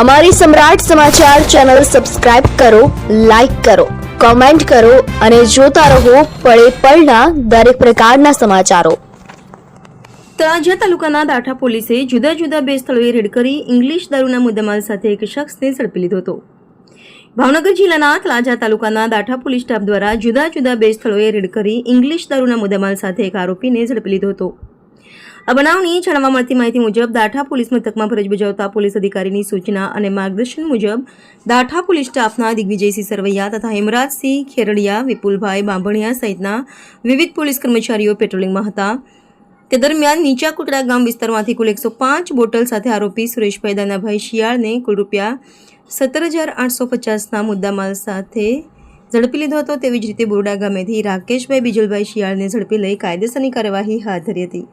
અમારી Samrat Samachar channel subscribe કરો, like કરો, કોમેન્ટ કરો અને જોતા રહો પળે પળના દરેક પ્રકારના સમાચારો. તળાજા તાલુકાના દાઠા પોલીસે જુદા જુદા બે સ્થળોએ રેડ કરી ઇંગ્લિશ દારૂના મુદ્દામાલ સાથે એક શખ્સને ઝડપી લીધો હતો. ભાવનગર જિલ્લાના તળાજા તાલુકાના દાઠા પોલીસ સ્ટાફ દ્વારા જુદા જુદા બે સ્થળોએ રેડ કરી ઇંગ્લિશ દારૂના મુદ્દામાલ સાથે એક આરોપીને ઝડપી લીધો હતો. આ બનાવની જાણવા મળતી માહિતી મુજબ, દાઠા પોલીસ મથકમાં ફરજ બજાવતા પોલીસ અધિકારીની સૂચના અને માર્ગદર્શન મુજબ, દાઠા પોલીસ સ્ટાફના દિગ્વિજયસિંહ સરવૈયા તથા હેમરાજસિંહ ખેરડિયા, વિપુલભાઈ બાંભણિયા સહિતના વિવિધ પોલીસ કર્મચારીઓ પેટ્રોલિંગમાં હતા. તે દરમિયાન નીચા કુકડા ગામ વિસ્તારમાંથી કુલ એકસો પાંચ બોટલ સાથે આરોપી સુરેશભાઈ દાનાભાઈ શિયાળને કુલ રૂપિયા સત્તર હજાર આઠસો પચાસના મુદ્દામાલ સાથે ઝડપી લીધો હતો. તેવી જ રીતે બોરડા ગામેથી રાકેશભાઈ બીજલભાઈ શિયાળને ઝડપી લઈ કાયદેસરની કાર્યવાહી હાથ ધરી હતી.